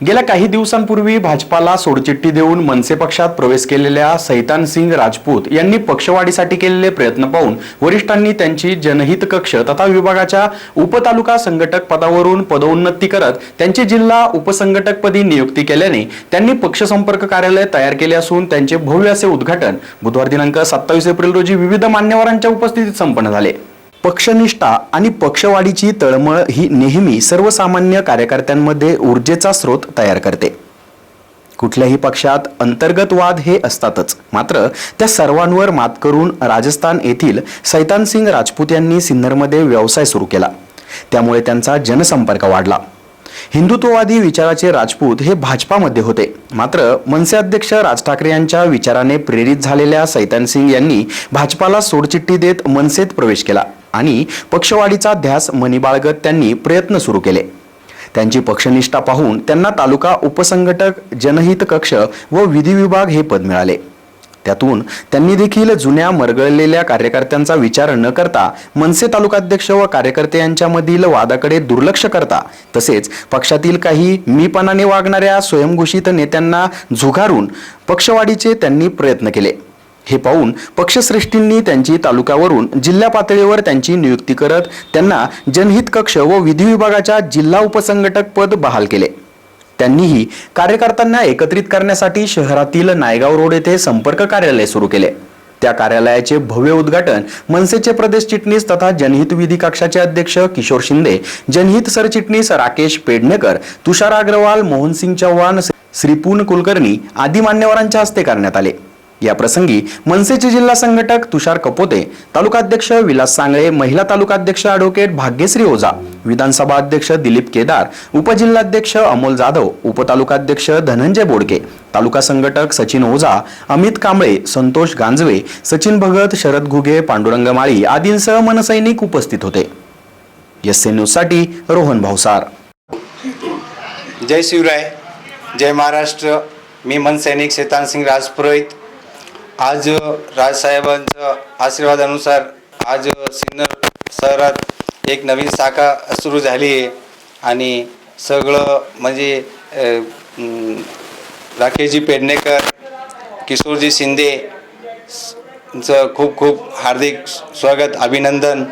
गेल्या काही दिवसांपूर्वी भाजपाला सोडचिठ्ठी देऊन मनसे पक्षात प्रवेश केलेल्या सैतान सिंग राजपूत यांनी पक्षवाढीसाठी केलेले प्रयत्न पाहून वरिष्ठांनी त्यांची जनहित कक्ष तथा विभागाच्या उपतालुका संघटक पदावरून पदोन्नती करत त्यांची जिल्हा उपसंघटकपदी नियुक्ती केल्याने त्यांनी पक्षसंपर्क कार्यालय तयार केले असून त्यांचे भव्य असे उद्घाटन बुधवार दिनांक सत्तावीस एप्रिल रोजी विविध मान्यवरांच्या उपस्थितीत संपन्न झाले. पक्षनिष्ठा आणि पक्षवाढीची तळमळ ही नेहमी सर्वसामान्य कार्यकर्त्यांमध्ये ऊर्जेचा स्रोत तयार करते. कुठल्याही पक्षात अंतर्गत वाद हे असतातच. मात्र त्या सर्वांवर मात करून राजस्थान येथील सैतान सिंग राजपूत यांनी सिन्नरमध्ये व्यवसाय सुरू केला. त्यामुळे त्यांचा जनसंपर्क वाढला. हिंदुत्ववादी विचाराचे राजपूत हे भाजपामध्ये होते. मात्र मनसे अध्यक्ष राज ठाकरे यांच्या विचाराने प्रेरित झालेल्या सैतान सिंग यांनी भाजपाला सोडचिठ्ठी देत मनसेत प्रवेश केला. आणि पक्षवाढीचा ध्यास मणिबाळगत त्यांनी प्रयत्न सुरू केले. त्यांची पक्षनिष्ठा पाहून त्यांना तालुका उपसंघटक जनहित कक्ष व विधी विभाग हे पद मिळाले. त्यातून त्यांनी देखील जुन्या मरगळलेल्या कार्यकर्त्यांचा विचार न करता मनसे तालुकाध्यक्ष व कार्यकर्ते यांच्यामधील वादाकडे दुर्लक्ष करता तसेच पक्षातील काही मीपणाने वागणाऱ्या स्वयंघोषित नेत्यांना झुगारून पक्षवाढीचे त्यांनी प्रयत्न केले. हे पाहून पक्षश्रेष्ठींनी त्यांची तालुक्यावरून जिल्हा पातळीवर त्यांची नियुक्ती करत त्यांना जनहित कक्ष व विधी विभागाच्या जिल्हा उपसंघटक पद बहाल केले. त्यांनीही कार्यकर्त्यांना एकत्रित करण्यासाठी शहरातील नायगाव रोड येथे संपर्क कार्यालय सुरू केले. त्या कार्यालयाचे भव्य उद्घाटन मनसेचे प्रदेश चिटणीस तथा जनहित विधी कक्षाचे अध्यक्ष किशोर शिंदे जनहित सरचिटणीस राकेश पेडणेकर तुषार अग्रवाल मोहनसिंग चव्हाण श्रीपून कुलकर्णी आदी मान्यवरांच्या हस्ते करण्यात आले. या प्रसंगी मनसेचे जिल्हा संघटक तुषार कपोते तालुकाध्यक्ष विलास सांगळे महिला तालुकाध्यक्ष अॅडव्होकेट भाग्यश्री ओझा विधानसभा अध्यक्ष दिलीप केदार उपजिल्हाध्यक्ष अमोल जाधव उपतालुकाध्यक्ष धनंजय बोडके तालुका संघटक सचिन ओझा अमित कांबळे संतोष गांजवे सचिन भगत शरद घुगे पांडुरंग माळी आदींसह मनसैनिक उपस्थित होते. एस न्यूजसाठी रोहन भावसार जय शिवराय जय महाराष्ट्र. मी मनसैनिक शेतान सिंग राजपुरोहित. आज राजसाहेबांच्या आशीर्वादानुसार आज सिन्नर शहरात एक नवीन शाखा सुरू झाली आहे. आणि सगळं म्हणजे राकेशजी पेडणेकर किशोरजी शिंदे चं खूप खूप हार्दिक स्वागत अभिनंदन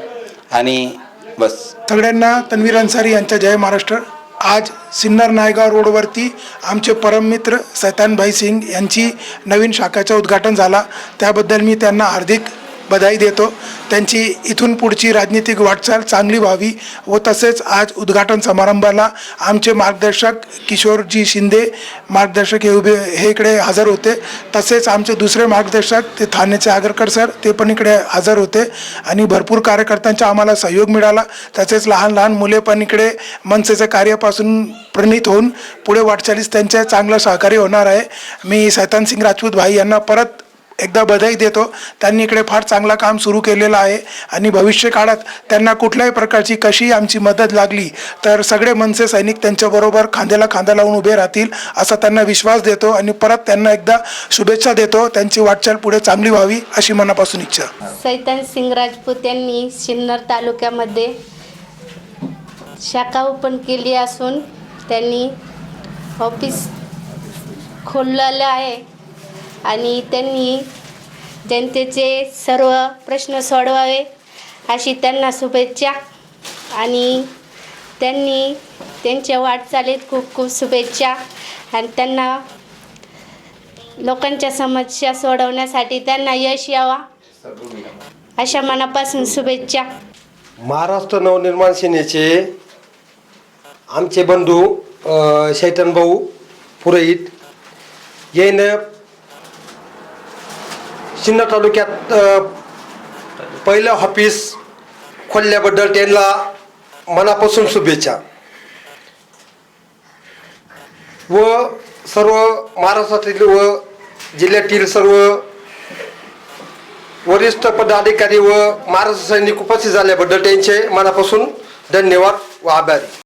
आणि बस. सगळ्यांना तन्वीर अन्सारी यांच्या जय महाराष्ट्र. आज सिन्नर नायगाव रोडवरती आमचे परममित्र सैतानभाई सिंग यांची नवीन शाखाचं उद्घाटन झाला. त्याबद्दल मी त्यांना हार्दिक बधाई देतो. त्यांची इथून पुढची राजनीतिक वाटचाल चांगली व्हावी व तसेच आज उद्घाटन समारंभाला आमचे मार्गदर्शक किशोरजी शिंदे मार्गदर्शक हे उभे हे इकडे हजर होते. तसेच आमचे दुसरे मार्गदर्शक ते ठाण्याचे आगरकर सर ते पण इकडे हजर होते. आणि भरपूर कार्यकर्त्यांचा आम्हाला सहयोग मिळाला. तसेच लहान लहान मुले पण इकडे मनसेच्या कार्यापासून प्रणित होऊन पुढे वाटचालीस त्यांचे चांगलं सहकार्य होणार आहे. मी सैतान सिंग राजपूत भाई यांना परत एकदा बधाई देतो. त्यांनी इकडे फार चांगला काम सुरू केलेलं आहे आणि भविष्य काळात त्यांना कुठल्याही प्रकारची कशी आमची मदत लागली तर सगळे मनसे सैनिक त्यांच्याबरोबर खांद्याला खांदा लावून उभे राहतील असा त्यांना विश्वास देतो आणि परत त्यांना एकदा शुभेच्छा देतो. त्यांची वाटचाल पुढे चांगली व्हावी अशी मनापासून इच्छा. सैतान सिंग राजपूत यांनी सिन्नर तालुक्यामध्ये शाखा ओपन केली असून त्यांनी ऑफिस खोललेलं आहे. आणि त्यांनी जनतेचे सर्व प्रश्न सोडवावे अशी त्यांना शुभेच्छा. आणि त्यांनी त्यांच्या वाटचालीत खूप खूप शुभेच्छा. आणि त्यांना लोकांच्या समस्या सोडवण्यासाठी त्यांना यश यावा अशा मनापासून शुभेच्छा. महाराष्ट्र नवनिर्माण सेनेचे आमचे बंधू शैतन भाऊ पुरोहित येणं सिन्नर तालुक्यात पहिलं ऑफिस खोलल्याबद्दल त्यांना मनापासून शुभेच्छा. व सर्व महाराष्ट्रातील व जिल्ह्यातील सर्व वरिष्ठ पदाधिकारी व महाराष्ट्र सैनिक उपस्थित झाल्याबद्दल त्यांचे मनापासून धन्यवाद व आभारी.